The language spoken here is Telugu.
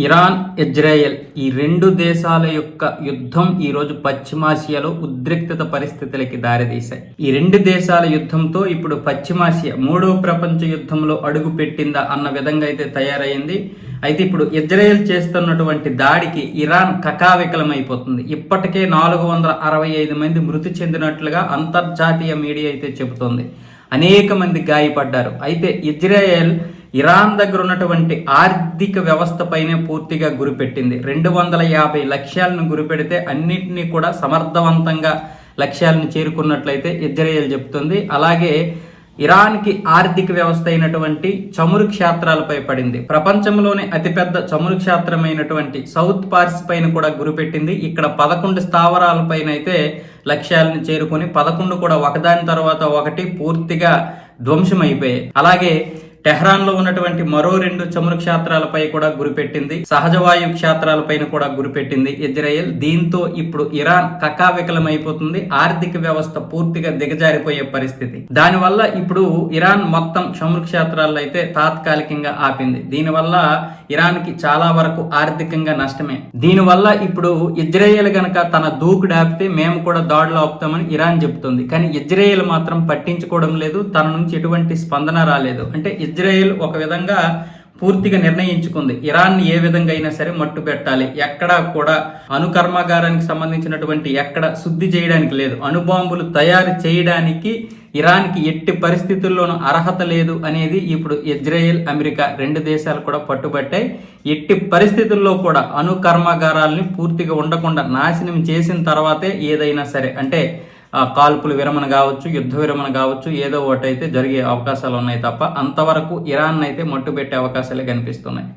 ఇరాన్ ఇజ్రాయెల్ ఈ రెండు దేశాల యొక్క యుద్ధం ఈ రోజు పశ్చిమాసియాలో ఉద్రిక్తత పరిస్థితులకి దారితీశాయి. ఈ రెండు దేశాల యుద్ధంతో ఇప్పుడు పశ్చిమాసియా మూడో ప్రపంచ యుద్ధంలో అడుగు పెట్టిందా అన్న విధంగా అయితే తయారైంది. అయితే ఇప్పుడు ఇజ్రాయెల్ చేస్తున్నటువంటి దాడికి ఇరాన్ కకావికలమైపోతుంది. ఇప్పటికే నాలుగు వందల అరవై ఐదు మంది మృతి చెందినట్లుగా అంతర్జాతీయ మీడియా అయితే చెబుతోంది. అనేక మంది గాయపడ్డారు. అయితే ఇజ్రాయెల్ ఇరాన్ దగ్గర ఉన్నటువంటి ఆర్థిక వ్యవస్థపైనే పూర్తిగా గురిపెట్టింది. రెండు వందల యాభై లక్ష్యాలను గురిపెడితే అన్నిటినీ కూడా సమర్థవంతంగా లక్ష్యాలను చేరుకున్నట్లయితే ఇజ్రాయెల్ చెప్తుంది అలాగే ఇరాన్కి ఆర్థిక వ్యవస్థ అయినటువంటి చమురు క్షేత్రాలపై పడింది. ప్రపంచంలోనే అతిపెద్ద చమురు క్షేత్రమైనటువంటి సౌత్ పార్స్ పైన కూడా గురిపెట్టింది. ఇక్కడ పదకొండు స్థావరాలపైన అయితే లక్ష్యాలను చేరుకొని పదకొండు కూడా ఒకదాని తర్వాత ఒకటి పూర్తిగా ధ్వంసమైపోయాయి. అలాగే టెహ్రాన్లో ఉన్నటువంటి మరో రెండు చమురు క్షేత్రాలపై కూడా గురిపెట్టింది సహజ వాయు క్షేత్రాలపైన కూడా గురిపెట్టింది ఇజ్రాయెల్. దీంతో ఇప్పుడు ఇరాన్ కకావికలమైపోతుంది ఆర్థిక వ్యవస్థ పూర్తిగా దిగజారిపోయే పరిస్థితి. దానివల్ల ఇప్పుడు ఇరాన్ మొత్తం చమురు క్షేత్రాల్లో అయితే తాత్కాలికంగా ఆపింది. దీనివల్ల ఇరాన్కి చాలా వరకు ఆర్థికంగా నష్టమే. దీనివల్ల ఇప్పుడు ఇజ్రాయెల్ గనక తన దూకుడు ఆపితే మేము కూడా దాడులు ఆపుతామని ఇరాన్ చెబుతుంది. కానీ ఇజ్రాయెల్ మాత్రం పట్టించుకోవడం లేదు తన నుంచి ఎటువంటి స్పందన రాలేదు. అంటే ఇజ్రాయెల్ ఒక విధంగా పూర్తిగా నిర్ణయించుకుంది. ఇరాన్ ఏ విధంగా అయినా సరే మట్టు పెట్టాలి. ఎక్కడా కూడా అణుకర్మాగారానికి సంబంధించినటువంటి ఎక్కడ శుద్ధి చేయడానికి లేదు. అణుబాంబులు తయారు చేయడానికి ఇరాన్కి ఎట్టి పరిస్థితుల్లోనూ అర్హత లేదు అనేది ఇప్పుడు ఇజ్రాయెల్ అమెరికా రెండు దేశాలు కూడా పట్టుబట్టాయి. ఎట్టి పరిస్థితుల్లో కూడా అణు కర్మాగారాలని పూర్తిగా ఉండకుండా నాశనం చేసిన తర్వాతే ఏదైనా సరే. అంటే కాల్పులు విరమణ కావచ్చు యుద్ధ విరమణ కావచ్చు ఏదో ఒకటైతే జరిగే అవకాశాలు ఉన్నాయి తప్ప అంతవరకు ఇరాన్ అయితే మట్టుబెట్టే అవకాశాలే కనిపిస్తున్నాయి.